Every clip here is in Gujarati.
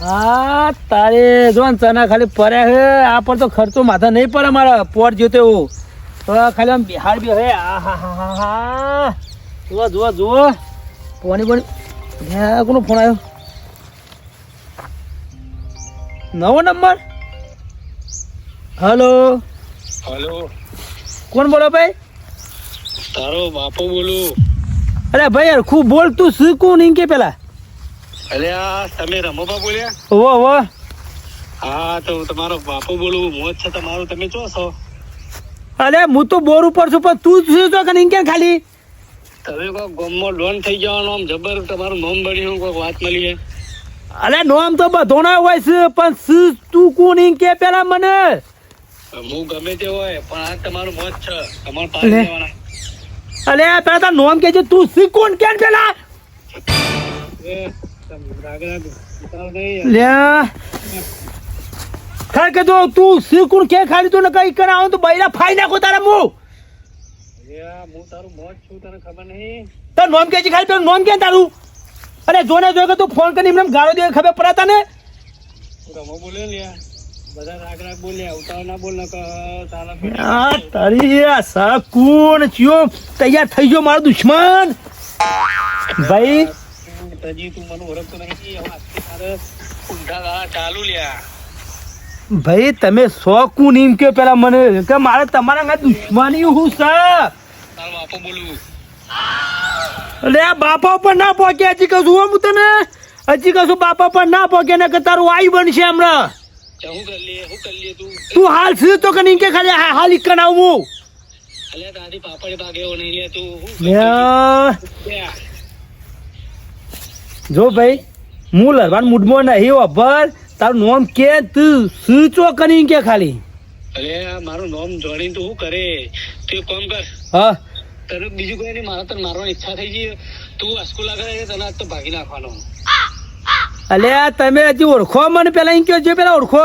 હા તારે જો ને ચના ખાલી પડ્યા હે આ પર તો ખર્ચો માથા નહીં પડે મારા. પોટ જોતે એવું. તો ખાલી આમ બિહાર બી હે આ હા હા હા હા. જુઓ જુઓ જુઓ. પોની હે કોનો ફોન આવ્યો? નવો નંબર? હલો? હલો. કોણ બોલો ભાઈ? તારો બાપો બોલું. અરે ભાઈ યાર ખૂબ બોલ. તું શું કોણ ઇંકે પેલા? અલે આ તમે રમોબા બોલ્યા ઓ ઓ હા તો તમારો બાપુ બોલું મોજ છે તમારું તમે ચો છો? અરે હું તો બોર ઉપર છું પણ તું શું છો કે ઇંકે ખાલી? તમે કોઈ ગમમાં લોન થઈ જવાનું આમ જબર તમારું નોમ બન્યું કોઈક વાત મળી છે અરે નોમ તો બધો ના હોય છે પણ તું કોણ કે પેલા મને? હું ગમે તે હોય પણ આ તમારું મોજ છે તમારું પાસે લેવાના અલે પેલા તાર નોમ કે છે તું શું કોણ કે પેલા? એ, તમે રાગ રાગ ઉતારો નહીં. લે ખર કે જો તું શું કોણ કે ખાલી તું કઈ કરાવો તો બૈરા ફાઈ નાખો તારા મુ? હું તારું મોજ છું તને ખબર નહીં? તાર નોમ કે છે ખાલી પેલું નોમ કે તારું અરે જોને જો કે તું ફોન કરીને એમને ગાળો દે ખબર પડે તને રમો બોલે લ્યા બધા રાગ રાગ બોલ્યા ઉતાર ના બોલ નકર તારા તારી સા કોણ ચિયો તૈયાર થઈ ગયો મારો દુશ્મન. ભાઈ તજી તું મને ઓળખતો નહીં. તારે ઊંધા ચાલુ લ્યા. ભાઈ તમે સો કુન એમ કે પેલા મને? કે મારે તમારા અંગા દુશ્મની હું છે? બાપો બોલું. અરે બાપા પર ના પહોંચે હજી કશું હો તને? હજી કશું બાપા પર ના પહોંચે ને કે તારું આઈ બનશે હમણાં. તું હાલ છે તો કે નહીં કે ખાલી હાલ એક આવું અલ્યા તારી પાપડ ભાગે નહીં લે તું. જો ભાઈ હું લડવાન મૂડમાં નહીં અભર તારું નામ કે તું? શું ચો કરી કે ખાલી? અરે મારું નામ જોડીને તું શું કરે? તું કોમ કર. હા. તને બીજું કોઈ નહીં મારા તને મારવાની ઈચ્છા થઈ ગઈ. તું અસ્કૂલ લાગે તને આજ તો ભાગી નાખવાનો. અલ્યા તમે હજી ઓળખો મને પેલા એમ કહો છો પેલા ઓળખો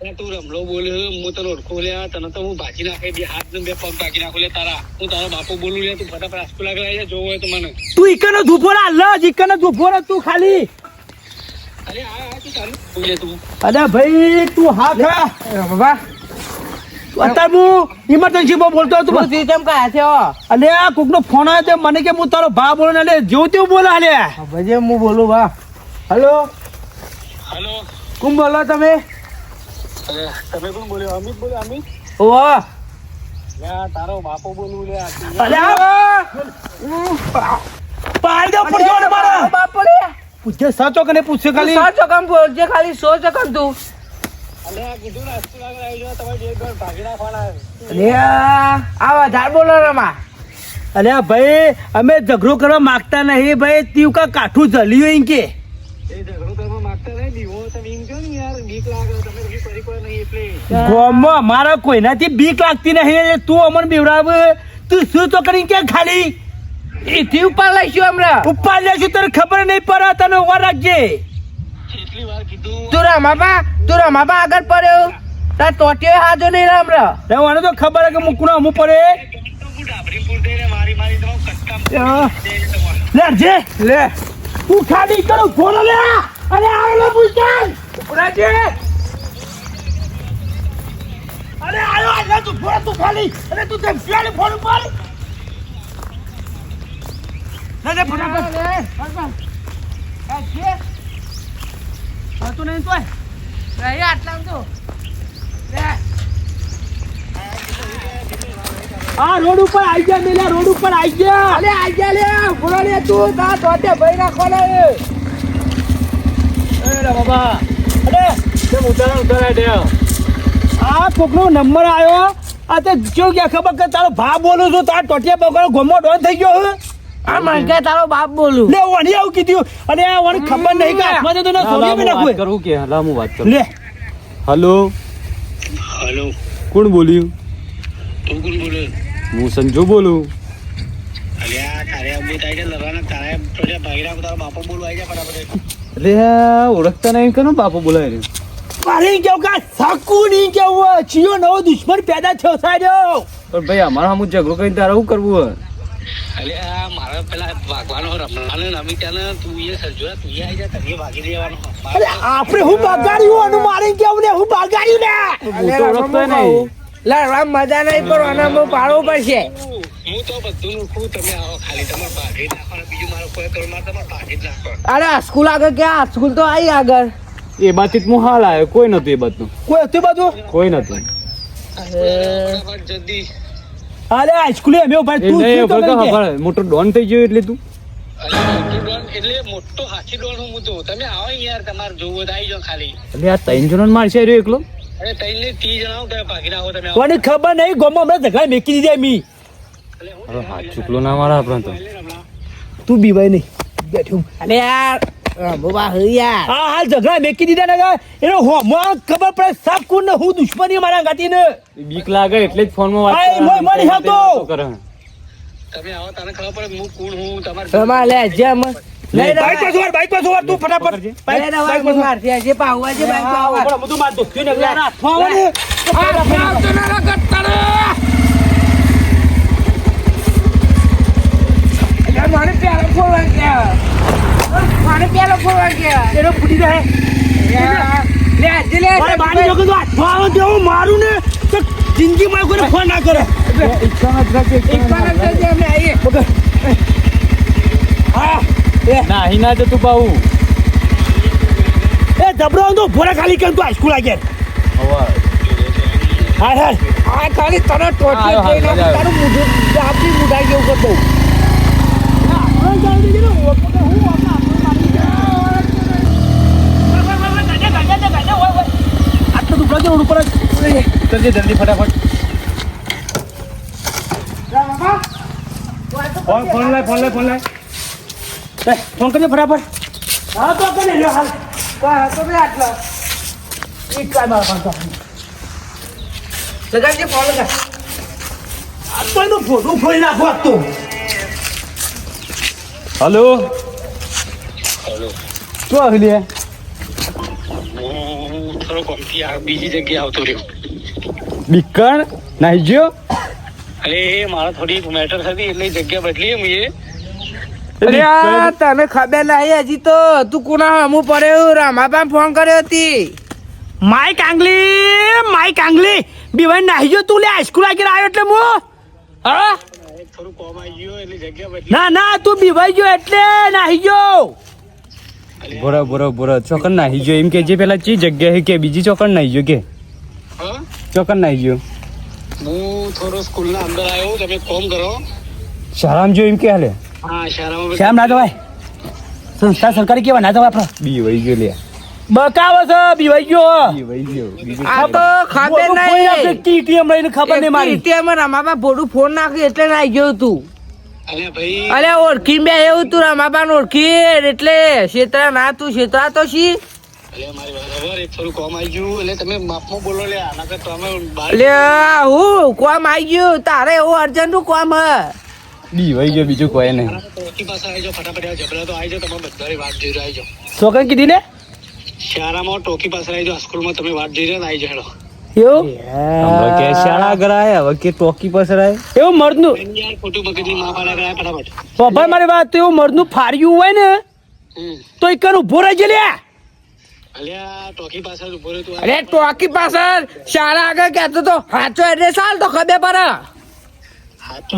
તું રમલો બોલ્યો હું તને ઓળખું લે તને તો હું ભાગી નાખે બે હાથ ને બે પગ ભાગી નાખું લે તારા. હું તારો બાપો બોલું લે તું ફટાફટ અસ્કૂલ લાગે આવી જા હોય તો મને. તું ઈકનો ધૂપો રા લ ઇકનો ધૂપો રા તું ખાલી. અલ્યા હા હા તું ચાલુ બોલે તું? અરે ભાઈ તું હા ખા બાબા. અત્યારે હું ઇમરજન્સીમાં બોલતો હતો તું સિસ્ટમ કયા છે અલે આ કોકનો ફોન આવ્યો તે મને કે હું તારો ભા બોલો ને એટલે જેવું તેવું બોલે અલે. ભજે હું બોલું બા હલો? હલો? કોણ બોલો તમે? તમે કોણ બોલ્યો અમિત બોલ્યો અમિત? ઓહો તારો બાપો બોલું લે પાડ દો ને મારા. બાપડે પૂછે સાચો કને પૂછે ખાલી? સાચો કામ બોલજે ખાલી સો ચકમ તું. અલ્યા લે ભાઈ અમે ઝઘડો કરવા માંગતા નહીં ભાઈ તીવ કા કાઠું જલ્યું એમ કે. એ ઝઘડો કરવા માંગતા નહીં દીવો તમે એમ કહો ને યાર બીક લાગે તમે ગોમમાં મારા કોઈનાથી બીક લાગતી નહીં એટલે તું અમને બીવડાવ. તું શું તો કરી કે ખાલી? એથી ઉપર લઈશું હમણાં. ઉપર લઈશું તને ખબર નહીં પડે તને ઊભા રાખજે. કેટલી વાર કીધું. તું રમાબા તું રમાબા આગળ પડ્યો. તાર ટોટીઓ હાજો નહીં રમરા મને તો ખબર હે કે હું કુણા પડે. લે જે. લે. તું ખાલી કરું ફોન લે. અરે આવેલો પૂછતાન ઉરાજે અરે આયો આ તું ફોડ તું ખાલી અરે તું તે ફેલ ફોન ઉપર. લે લે ફટાફટ. હતું નહીં તોય? આ રોડ ઉપર આઈ ગયા મેલા રોડ ઉપર આઈ ગયા. અલે ગયા લે બોલો લે તું તા ટોટે ભઈ રાખો લે અરે બાબા. અરે તે ઉતારા ઉતારા દે આ કોકનો નંબર આવ્યો આ તે જો કે ખબર કે તારો ભા બોલું છું તાર ટોટિયા બગડો ગમો ડોન થઈ ગયો હવે આ મનકે તારો બાપ બોલું? લે વણી આવું કીધું. અને આ વણ ખબર નહીં કે હાથમાં તો તને સોરી બી નાખું. કરું કે હલા હું વાત કરું લે. હલો. હલો. કોણ બોલ્યું? તું કોણ બોલે? હું સંજુ બોલું. ઓળખતા નહીં કનો બાપો બોલાય રહ્યો મારે કેવું કે? સાકુ નહીં કેવું ચિયો નવો દુશ્મન પેદા થયો સાજો પણ ભાઈ અમારા સામું ઝઘડો કરીને તારે શું કરવું હોય? આ મારા પેલા વાગવાનો રમવાનો રમી ત્યાં તું એ સજોરા તું આવી જા તને વાગી દેવાનો. અરે આપણે હું બગાડ્યું અને મારે કેવું ને? હું બગાડ્યું ને? તો ઓળખતો નહીં. લા રામ મજા નહીં પણ આના બહુ પડશે. હું તો બધું તમે આવો ખાલી તમારે ભાગી જ બીજું મારો કોઈ કરો મારે તમારે ભાગી જ નાખવાનું. અરે આ સ્કૂલ આગળ ક્યાં સ્કૂલ તો આવી આગળ. એ બાજુ હું હાલ આવ્યો કોઈ નતું એ બાજુ કોઈ હતું બધું કોઈ નતું. અરે હાઈસ્કૂલે એમ ભાઈ એ તું નહીં ખબર ખબર. મોટો ડોન થઈ ગયો એટલે તું. આ ખબર નહીં ગોમાં હમણાં ઝઘડા મેકી દીધા મી હાથ ચૂકલો ના મારા આપણે તો. તું બીવાય નહીં. બેઠું અરે યાર રમવા હે યાર હા ઝઘડા મેકી દીધા ને એનો હોમમાં ખબર પડે સાફ કોણ ને હું દુશ્મની મારા ગાતી ને બીક લાગે એટલે જ ફોનમાં વાત મોય મળી હતો. તમે આવો તને ખબર પડે હું કોણ હું તમારે રમા લે જેમ લઈ બાઈક પર સવાર બાઈક પર સવાર તું ફટાફટ. બાઈક પર સવાર. બાઈક પણ બધું માર ને હાથમાં આવે ને. આ ના મને ગયા એનો ફૂટી જાય લે આજે લે બારી જો કીધું હાથમાં આવે તો એવું મારું ને તો જિંદગીમાં કોઈને ફોન ના કરે અમે હા એ ના અહીં ના જતું બાઉ એ જબરો તો ભોરા ખાલી કેમ તું હાઈસ્કૂલ આવી ગયા હા હા આ ખાલી તને ટોટલી. તારું મોઢું આપણી મુઢાઈ ગયું કરી દઉં દુબળો છે રોડ ઉપર જ. જલ્દી જલ્દી ફટાફટ. ફોન ફોન લાય ફોન લાય ફોન લાય. એ, ફોન કરજો ફટાફટ. હા તો કરી લ્યો હાલ. બસ, તો બે આટલો. એક કાંઈ મારા પાસે લગાડજે ફોન લગાડ. આ તો એનું ફોટું ફોડી નાખો આજ તો. હલો? હલો. શું હું થોડો કોમથી આ બીજી જગ્યાએ આવતો રહ્યો. બીકણ નાહી ગયો? અરે મારે થોડી મેટર હતી એટલે જગ્યા બદલી મેં અરે આ તને ખબર નહીં હજી તો તું કોના હમું પડ્યો? રામાબા ફોન કર્યો હતી. માય કાંગલી માય કાંગલી બીવાઈ નાહી ગયો તું લે હાઈસ્કૂલ આગળ આવ્યો એટલે મુ હા? થોડું કોમ આવી ગયો એટલે જગ્યા ના ના તું બીવાઈ ગયો એટલે નાહી ગયો. બોરો બોરો બોરો. ચોકન નાહી ગયો. એમ કે જે પેલા ચી જગ્યા હે કે બીજી ચોકન નાહી ગયો કે? હા? ચોકન નાહી ગયો. હું થોડો સ્કૂલના અંદર આવ્યો તમે કોમ કરો. શાળામાં જો એમ કે હાલે. હા શાળામાં શ્યામ ના જવાય સંસ્થા સરકારી કેવા ના જવાય આપણે. બી વઈ ગયો લ્યા. બકાવો છે બીવાઈ ગયો. બી વહી ગયો. આ તો ખબર નહીં. ટીટીએમ લઈને ખબર નહીં મારી. એટીએમ રામાબા ભોડું ફોન નાખ્યું એટલે ના ગયો તું. અરે ભાઈ. અરે ઓળખી બે એવું તું રામાબા ઓળખી એટલે શેતરા ના તું શેતરા તો છી અરે મારી બરાબર એક થોડું કોમ આવી ગયું એટલે તમે માપમાં બોલો લે આના કરતા તમે બહાર હું કોમ આવી ગયું તારે એવું અર્જન્ટનું કોમ હ. ગયો બીજું કોઈ નહીં. છોકરા કીધી ને? શાળામાં ટોકી પાસે આવી જાઓ સ્કૂલમાં તમે વાત જોઈ રહ્યા આવી જાઓ એવું? કે શાળા આગળ હવે કે ટોકી પાસે એવું મર્દનું? પપ્પા મારી વાત એવું મર્દનું ફાર્યું હોય ને તો એક ઊભો રહેજે લે તું અરે ટોકી પાછળ શાળા આગળ કહેતો તો સાચો એડ્રેસ હાલ તો ખબર પડે.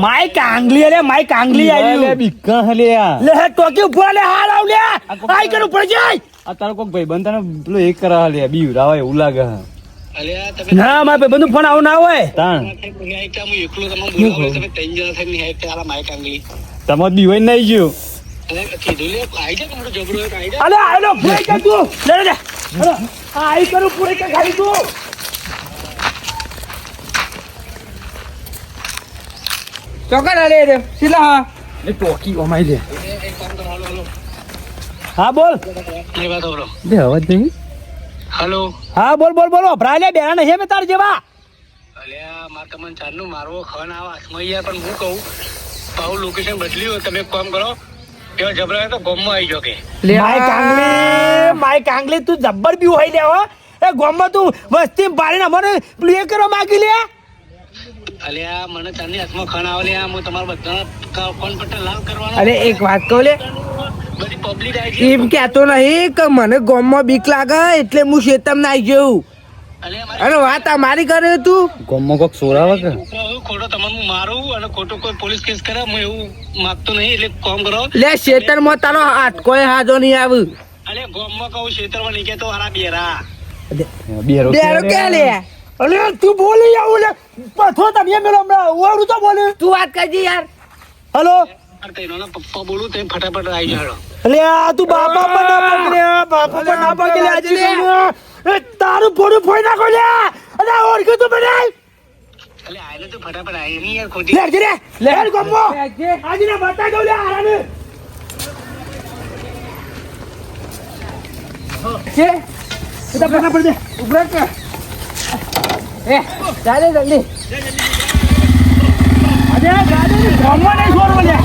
માય કાંગલી અરે માય કાંગલી લે આવ્યું બીકણ હલે લે ટોકી ઊભો લે હાલ આવ લે. આઈ કરું પડી જાય. આ તારો કોક ભાઈ બંધ તને પેલો એક કરા લે બી રાવા એવું લાગે હે. ના મારે ભાઈ બંધુ ફોન આવું ના હોય. તાણ. નહીં એકતા હું એકલો તમને તમે ત્રણ નહીં આલા ગયો. અલે આલો પૂરી કર તું. લે લે લે. અરે, આ આઈ કરું પૂરી કર ખાલી તું. અરે રે શીલા. હા એ ટોકી ઓમાઈ લે. હા બોલ. બે અવાજ નહીં. હાલો. હા બોલ બોલ બોલો. ભરા લે બેરા નહીં મેં તાર જેવા. અલ્યા માર તમને ચારનું મારો ખન આવા હાથમાં યાર પણ હું કહું પાઉ લોકેશન બદલ્યું હોય તમે કામ કરો. એવા જબરા તો ગોમમાં આવી જાઓ કે. લે માય કાંગલી માય કાંગલી તું જબ્બર બી હોય લેવો હો. એ ગોમમાં તું વસ્તી પાડીને અમારે પેલું એ કરવા માંગી લે. અલ્યા મને ચાંદની હાથમાં ખણ આવે લે હું તમારા બધા ફોન પટ્ટા લાલ કરવાનો. અરે એક વાત કહું લે. એમ કેતો નહીં કે મને ગોમમાં બીક લાગે એટલે હું શેતમ ના આવી જઉં અલ્યા વાત આ મારી કરે તું. ગોમમાં કોક સોરાવે કે? ખોટો તમને હું મારું અને ખોટો કોઈ પોલીસ કેસ કરે હું એવું માગતો નહીં એટલે કોમ કરો. લે શેતરમાં તારો હાથ કોઈ હાજો નહીં આવ. અલે ગોમમાં કહું ખેતરમાં નહીં કેતો હારા બેરા. બેરો બેરો કે લે? અરે તું બોલી આવું લે. પથો તમે મેલો હમણાં ઓરું તો બોલે. તું વાત કરજે યાર. હલો? પપ્પા બોલું તે ફટાફટ આવી જાડો અલે આ તું બાપા પણ ના પકડે બાપા પણ ના પકડે આજે એ તારું ફોડું ફોઈ નાખો લે. અરે ઓળખ્યું તું મને. અલે આયને તો ફટાફટ આવી નહીં યાર ખોટી. લે રે. લે. ગમો આજે ના બતા દઉં લે આરાને છે এটা પકડ દે. ઉભરે કે એ ચાલે જલ્દી. આજે ગાડી ગમો નહીં છોડવો લે.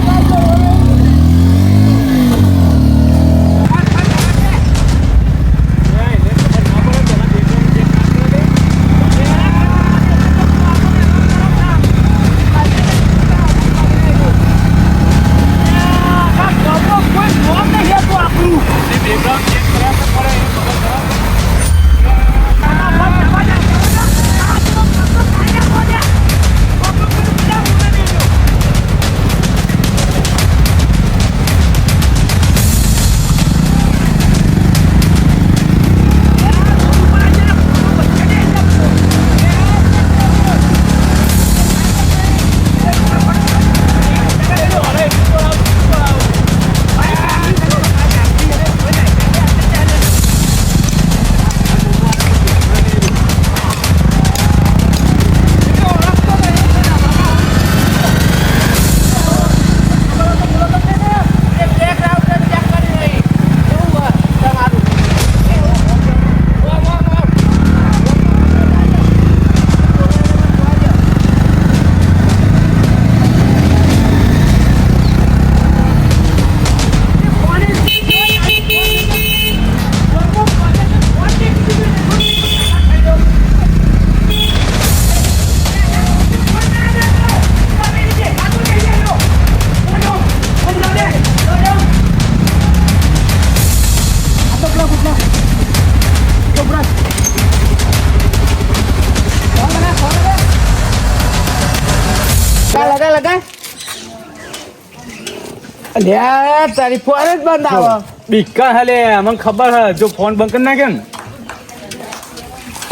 અલ્યા તારી ફોન જ બંધ આવો. બીકા હાલે મને ખબર હે જો ફોન બંધ કરી નાખે ને.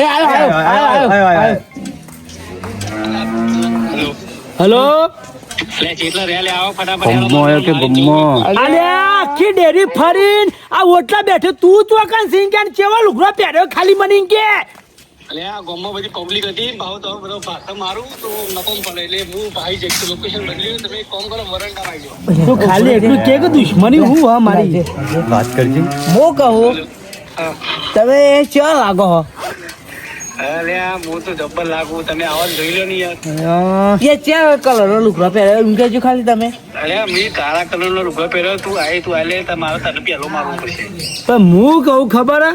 એ આયો આયો આયો આયો આયો હલો? લે લે બેઠો તું તો કેવા લુગડો પહેર્યો ખાલી મને કે? અલે આ ગામમાં બધી પબ્લિક હતી. ભાવ તો બધો ભાષા મારું તો નકોમ પડે એટલે હું ભાઈ જઈશ લોકેશન બદલી તમે કોમ કરો વરંડા આવી જાઓ. તું ખાલી એટલું કે કે દુશ્મની હું હા મારી? વાત કરજે. હું કહું હા. તમે ચો લાગો હો? આ હું તો જબ્બર લાગુ તમે આવાજ જોઈ લો ને યાર. એ ચા કલર લુગડો પહેર્યો એમ કહેજો ખાલી તમે. અરે મેં કાળા કલર નો લુગડો પહેર્યો તું આય તું આલે તમારે તને પેલો મારવો પડશે. પણ હું કહું ખબર હે?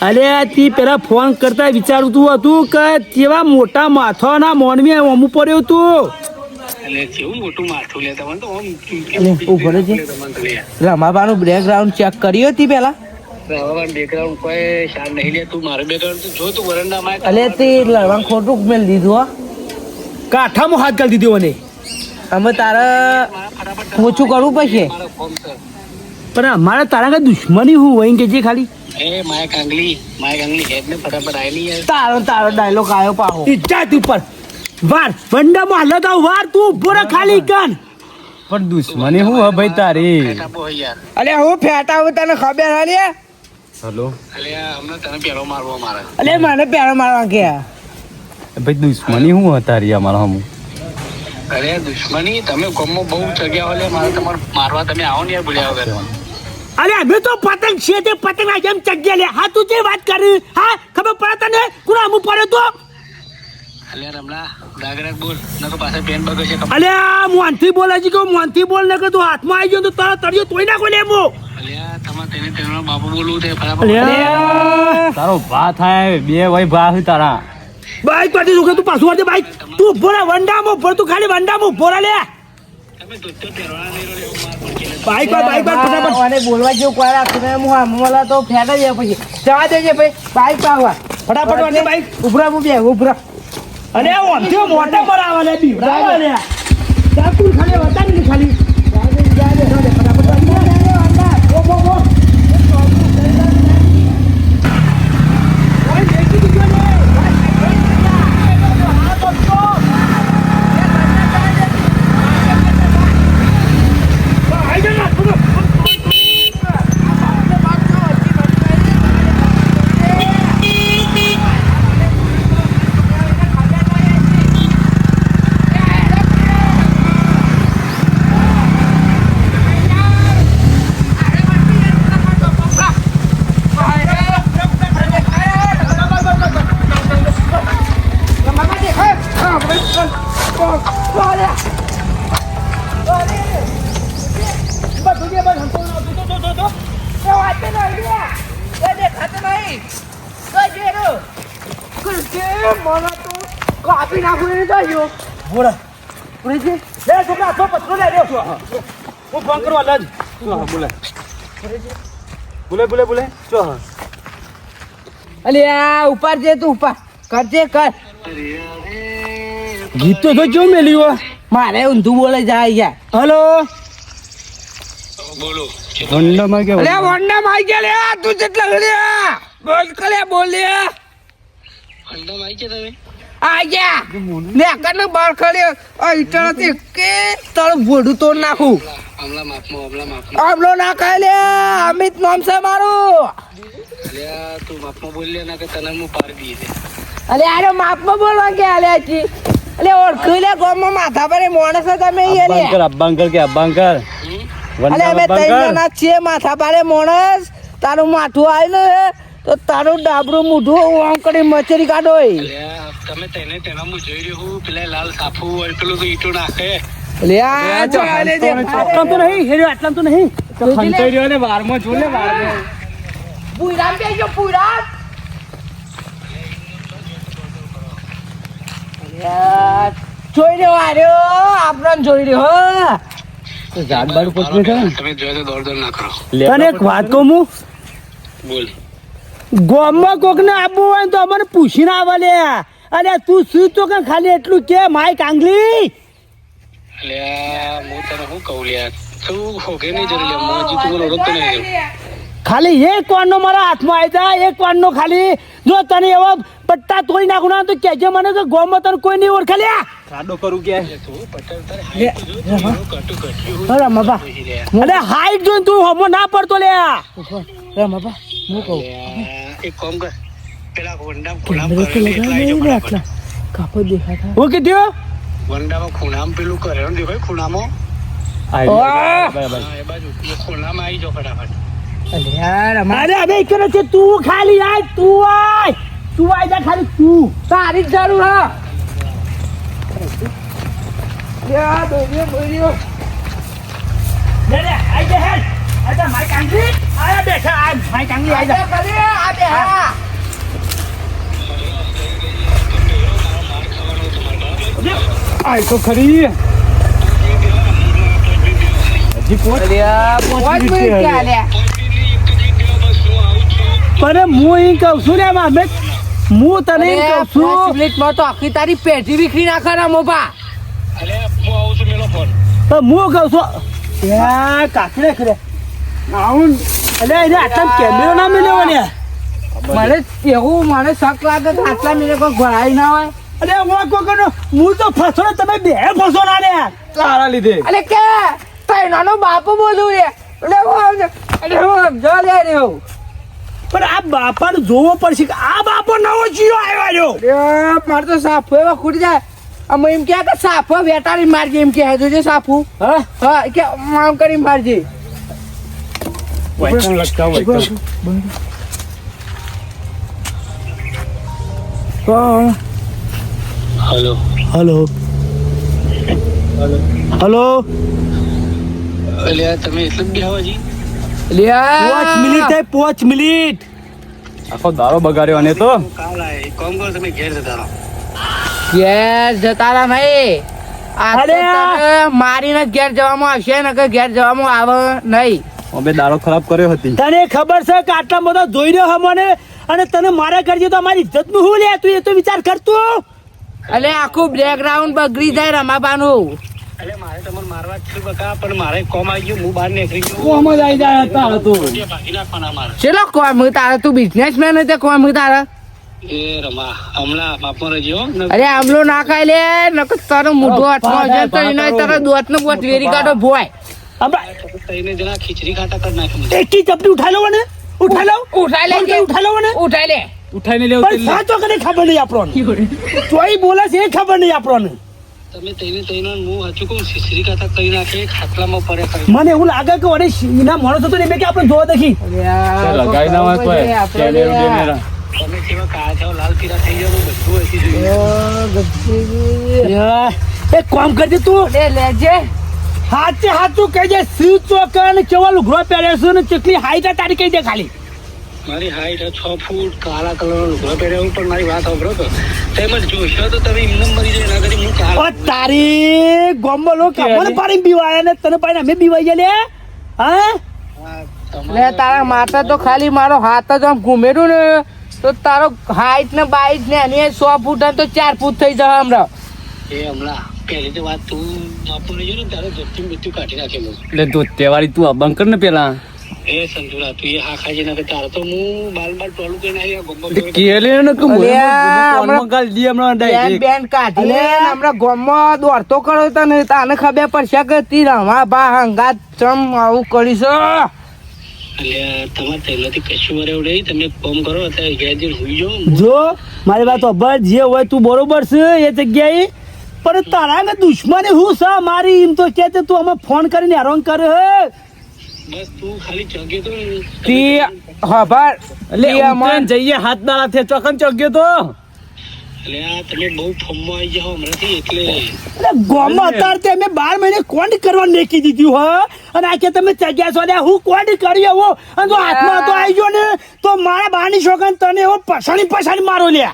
અરે તી પેલા ફોન કરતા વિચારતું હતું કે કેવા મોટા માથાના મોનવી અમુ પડ્યું તું એટલે કેવું મોટું માથું લે તમને તો આમ અલે, ઊભો રહેજે. તમને તો યાર. રમાબાનું બેકગ્રાઉન્ડ ચેક કર્યો હતી પેલા? હવે બેકગ્રાઉન્ડ કોઈ શાન નહીં લે તું મારું બેકગ્રાઉન્ડ તું જો તું વરંડામાં અલે તે લડવાનું ખોટું મેં દીધું હો. કાઠામાં હાથ કરી દીધો મને. અમે તારે ઓછું કરવું કર. પણ અમારે તારા કઈ દુશ્મની હું હોય કે જે ખાલી? એ માય કાંગલી માય કાંગલી હેડ ને ફટાફટ આય યાર. તારો તારો ડાયલોગ આવ્યો પાહો. ઈચ્છા તું પર વાર વંડામાં હાલત તો વાર તું ઊભો ખાલી કન પણ દુશ્મની હું હે ભાઈ તારી? અલે હું ફેટા હું તને ખબર હાલી હલો. અલે આ તને પેલો મારવો મારે. અલે મને પેરો મારવા કે. ભાઈ દુશ્મની હું હે તારી અમારા હમું? અરે દુશ્મની તમે ગમો બહુ જગ્યા હોય મારે તમારે મારવા તમે આવો ને યાર ભૂલ્યા વગર. અરે અમે તો પતંગ છે તે પતંગ આ જેમ ચગ્યા લે. હા તું જે વાત કરી હા ખબર પડે તને? કુણા અમુ પડે તો અલે રમલા દાગરાક બોલ. નકો પાસે પેન બગર છે. અલે આ મોનથી બોલ છે કે મોનથી બોલ ને કે તું હાથમાં આવી ગયો તો તારા તળિયો તોય નાખો કોઈ અલે તારો ભા થાય બે ભાઈ ભા તારા. બાઈક પાછી દુખે તું પાછું વાળજે બાઈક. તું ભોરા રહે વંડામાં ઊભો તું ખાલી વંડામાં ભોરા રહે લે. બાઈક પર બાઈક પર ફટાફટ. અને બોલવા જેવું કોઈ રાખતું હું મોલા તો ફેટ જાય પછી. જવા દેજે ભાઈ બાઈક પાવા ફટાફટ બાઈક. ઉભરા હું ઉભરા. અને ઓમથી મોટા પર આવે લે બીવડાવે લે. જા તું ખાલી વતાડ ને ખાલી જા દે, જા દે, જા દે, ફટાફટ વાળી લે. ઓ, ઓ, ઓ. ઓય, દેખી દીધો ને. હા, તો તો. આઈ જા ના, થોડું. બધું જે બધું સંપૂર્ણ હતું. તો, તો, તો, તો. કાપી નાખું એને તો જો બોલા. લે, છોકરા, હાથમાં પથરો લે, લે. હું ફોન કરવા લજ. બોલે. બોલે બોલે બોલે. ચો અલ્યા આ ઉપર જે તું ઉપર કરજે કર. ગીત તો જો જો મેલ્યું મારે ઊંધું બોલે જાય યાર. હલો? બોલો વંડામાં કે અલે આ વંડા માઈ ગયા લે આ તું જેટલા બોલ કલે બોલ લે. અંડામાં આવી ગયા તમે? આ ગયા લે કને બાર ખડી આ ઈટળથી કે તળ ભોડું તોડ નાખું. આમલો ના ખાય લે અમિત નામ છે મારું. અલ્યા તું માપમાં બોલ લે ના કે તને હું પાર છે અલે આરે માપમાં બોલવા કે આલે છી અલે ઓળખી લે ગોમમાં માથા પર માણસ તમે અબ્બાંકર અબ્બાંકર કે અબ્બાંકર? અલે અમે ત્રણ ના છીએ માથા પર માણસ. તારું માથું આવ્યું તો તારું ડાબરું મૂઠું આમ કરી મચરી કાઢો. તમે તેને તેના હું જોઈ રહ્યો હું પેલા લાલ સાફુ હોય પેલું તો ઈટો નાખે. લે આ દે આટલામ તો નહીં હેર્યો આટલામ તો નહીં. ખંતાઈ રહ્યો ને વારમાં જો ને વારમાં. પુરામ બેજો પુરામ યાર જોઈ રહ્યો આર્યો આપણને જોઈ રહ્યો ઝાડ બાડ પકડે છે તમે જોયો તો દોડ દોડ ના કરો. તને એક વાત કહું હું? બોલ. ગામમાં કોકને આપવું હોય તો અમને પૂછીને આવે લે. અરે તું શું તો કે ખાલી એટલું કે માય કાંગલી અલ્યા હું તને શું કહું લે? તું હોગે નહીં જરી લે હું હજી તું ઓળખતો નહીં ખાલી એક વારનો મારા હાથમાં આવી જાય એક વારનો ખાલી. જો તને એવો પટ્ટા તોડી નાખું ના તો કહેજે મને કે ગામમાં તને કોઈ નહીં ઓળખે લે. કાડો કરું કે? અરે મબા અરે હાઈટ જોઈને તું હમો ના પડતો લે. રે મબા હું કહું? એક કામ કર પેલા વંડામ ખૂણામ કેમેરો તો એટલા આવી નહીં આટલા કાપો દેખાતા હું કીધું વંડામાં ખૂણામ પેલું કરેલું દેખાય ખૂણામાં વાહ! બરાબર હા, એ બાજુ ખૂણામાં આવી જાઓ ફટાફટ અલે યાર અમાર હવે કરે છે તું ખાલી આય તું આય તું આય જા ખાલી તું તારી જ જરૂર હા યા જા હેડ જા માય કાંગલી આય બેઠા. આય જા કરે આ બે હા. આય તો ખરી. હજી પણ હું ઈ કહું છું ને અમે હું તને કહું છું. મિનિટમાં તો આખી તારી પેઢી વિખરી નાખે ને મોભા હું કહું છું કાકડે ખરે. આવું અલે એને આટલા કેમેરો ના મિલ્યો ને. મને એવું મને શક લાગે કે આટલા મિનિટ કોઈ ભરાઈ ના હોય. અરે હું કોકનો હું તો ફસો તમે બે ફસો ના લે તારા લીધે. અરે કે તૈનાનો બાપુ બોલું રે. એટલે હું અલે હું સમજો લે રહ્યો પણ આ બાપાને જોવો પડશે કે આ બાપો નવો જીરો આવ્યો રહ્યો. અરે મારે તો સાફો એવા ખૂટી જાય. અમે એમ કહે કે સાફો વેટારી મારજે એમ કહે. જોજે સાફું. હા? હા કે આમ કરી મારજે. વાયકણ લગતા વાયકણ હલો હલો હલો અલ્યા તમે એટલું જ બેહવા જી પાંચ મિનિટ થાય પાંચ મિનિટ આખો દારો બગાડ્યો અને તો. કાલ આય એક કરો તમે ઘેર જતા રહો. ઘેર જતા રહા અરે! મારીને ઘેર જવામાં આવશે ને કે ઘેર જવામાં આવે નહીં. અમે દારો ખરાબ કર્યો હતી. તને ખબર છે કે આટલા બધા જોઈ રહ્યો મને? અને તને મારા કરજે તો અમારી ઇજ્જતનું શું લે? તું એ તો વિચાર કરતો અલે આખું બેકગ્રાઉન્ડ બગડી જાય રમાબાનું. એટલે મારે તમને મારવા જ બકા પણ મારે કોમ આવી ગયું હું બહાર નીકળી ગયો. કોમ જ આવી જાય હતા હતો ચલો કોમ તારે તું બિઝનેસમેન તે કોમ તારે? એ રમા હમણાં બાપો રજો અરે આમલો ના ખાય લે નકર તારો મોઢો હાથમાં હશે તો એનો તારો દોત નો બોટ વેરી કાઢો ભોય. તઈને જરા ખીચડી ખાતા કરી નાખી મને. એકી ચપટી ઉઠાઈ લો ને ઉઠાઈ લો. ઉઠાઈ લેજે ઉઠાઈ લો ને ઉઠાઈ લે. ઉઠાઈને લેવું પણ સાચો કને ખબર નહીં આપણને? ચોઈ બોલે છે એ ખબર નહીં આપણને. તમે તેને તેનો હું હજુ કહું ખીચડી ખાતા કરી નાખે ખાટલામાં પડે કરી. મને એવું લાગે કે અરે એના માણસો તો નહીં મેં કે આપણે જોવા દેખી. લગાઈ ના હોય કોઈ કેમેરો તમે કેવા થાવ લાલ પીરા થઈ ગયો બધું અહીંથી જોઈએ એ કામ કરજે તું. લે લેજે. હાચે હાચું કહી દે સી ચોકા ને કેવા લુગડો પહેર્યો છે ને કેટલી હાઈટ તારી કહી દે ખાલી? મારી હાઈટ છ ફૂટ કાળા કલરનો લુગડો પહેર્યો પણ મારી વાત સાંભળો તો. તેમજ જોશો તો તમે એમને મરી જાય ના કરી હું ઓ તારી ગોમ્બલો મને પાડી બીવાયા ને તને પાડીને અમે બીવાઈ ગયા લે? હા? લે તારા માથે તો ખાલી મારો હાથ જ આમ ઘૂમેડું ને તો તારો હાઈટ ને બાઈટ ને એની સો ફૂટ ને તો ચાર ફૂટ થઈ જાય હમણાં. એ હમણાં પહેલી તો વાત તું બાપુ રહી ને ત્યારે ધરતી મૃત્યુ કાઢી નાખેલું. એટલે તું તહેવારી તું આ કર ને પેલા. એ સંતુરા તું એ હા ખાઈ ના તારે તો હું બાલ બાલ ટોલું કરીને આવી ગોમ્બો કેલે ને કે મોરે ગાલ દી હમણાં બેન બેન કાઢી લે ને હમણાં દોડતો કર્યો તને. તાને ખબર પડશે કે તી રમા બા હંગાત ચમ આવું કરીશ. તમારે પહેલાથી કશું વરે નહીં. તમે ફોન કરો અત્યારે સુઈ જો મારી વાત અબ્બા જે હોય તું બરોબર છે એ જગ્યાએ પણ તારા ને દુશ્મની હું છે મારી એમ તો કે તું અમે ફોન કરીને હેરાન કરે હે. બસ તું ખાલી ચગે તો. તી જઈએ હાથ દાડા થયા ચોકન ચોગ્યો તો. તમે બહુ ફોર્મમાં આવી જાઓ હમણાંથી એટલે. એટલે ગોમાં અત્યારે તે અમે બાર મહિને કોણ કરવા મેકી દીધું હો? અને આ કે તમે ચગ્યા છો હું કોણ કરી આવો? અને તો હાથમાં તો આવી ગયો ને તો મારા બાની છોકરાને તને એવો પછાડી પછાડી મારો લે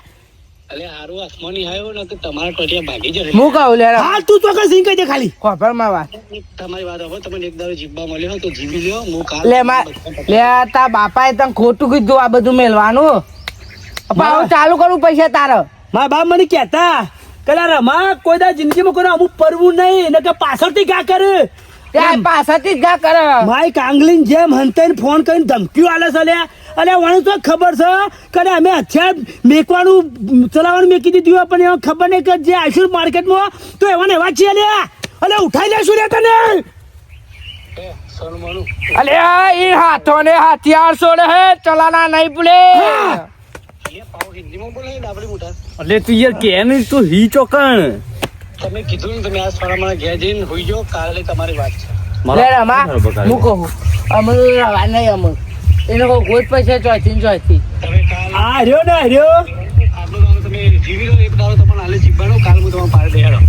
એટલે હારું આસમાની આવ્યો ને તો તમારા ટોટિયા ભાગી જશે હું કહું લે હાલ તું ચોક્કસ સિંહ કહી દે ખાલી. ખબરમાં વાત તમારી વાત હવે તમને એક દાડો જીવવા મળ્યો તો જીવી લ્યો હું કાલ લે મા લે તા બાપાએ તને ખોટું કીધું આ બધું મેલવાનું. ચાલુ કરવું પૈસા તારો. મારા બાપ મને કહેતા કલા રમા કોઈ દા જિંદગીમાં કોઈ અમુક પરવું નહીં ને કે પાછળથી ક્યાં કરે. પાછળથી જ ગા કરે. માય કાંગલીન જેમ હંતાઈને ફોન કરીને ધમકીઓ આલે છે લ્યા અલે વાણું તો ખબર છે કે અમે હથિયાર મેકવાનું ચલાવવાનું મેકી દીધું હોય પણ એમાં ખબર નહીં કે જે આઈશું માર્કેટમાં તો એવા ને એવા છીએ લ્યા અલે ઉઠાઈ લેશું લે તને. અલે એ હાથો ને હથિયાર છોડે હે ચલાના નહીં ભૂલે. એટલે તું યાર કે નહીં તું હી ચોકણ. તમે કીધું ને તમે આ સોના મારા ઘેર જઈને હોઈ જાઓ કાલે તમારી વાત છે. લે હું કહું. અમે રવા નહીં અમે એને લોકો ગોત પૈસા ચોથી ને ચોથી તમે આ રહ્યો ને રહ્યો? તમે લો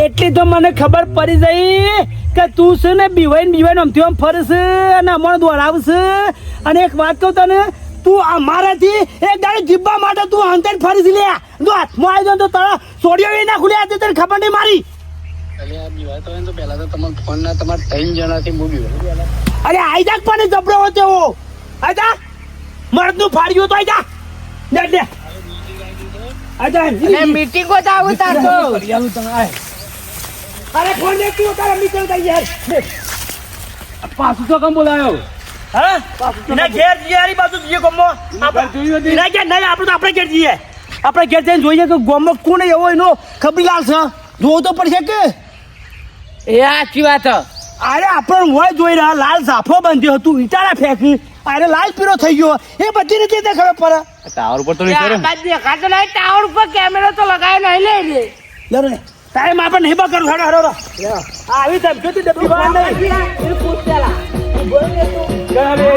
એટલી તો મને ખબર પડી જઈ કે તું છે ને બીવાઈને બીવાઈને આમ આમ ફરશે અને અમણ દોડાવશે. અને એક વાત કહું તને તું અમારાથી એક દાડે જીબવા માટે તું હંતાઈને ફરીશ લે. જો હાથમાં આવી જાય તો તારા સોડિયો એ ના ખુલે આજે તને ખબર નહીં મારી. અરે આઈ જા પણ જબરો હોય તેવો આઈ જા ફાડ્યું તો આજા લે લે. આજા જા અને મીટિંગો જ આવું તાર તો. અરે કોણ દે તું તારા મીટિંગ થઈ યાર. પાછું ચોકન બોલાયો? હા? ના ઘેર બાજુ ગોમો. આપણે ના ઘેર નહીં આપણે તો આપણે ઘેર જઈએ. આપણે ઘેર જઈને જોઈએ કે ગોમો કોણ એવો એનો ખબરીલાલ છે. જોવું તો પડશે કે? એ સાચી વાત. અરે આપણે હોય જોઈ રહ્યા લાલ સાફો બાંધ્યો હતું ઈટારા ફેંકી. અરે લાલ પીરો થઈ ગયો. એ બધી રીતે તે ખબર પડે. ટાવર ઉપર તો તે નહીં કરે બાજુ નહીં ટાવર ઉપર કેમેરો તો લગાવ્યો નહીં લે લે. લે રે. ટાઈમ આપણે નહીં બકર હડો હડો આવી તમ હતી ડબ્બી બહાર નહીં. એ પૂછ બોલ તું. લે, લે.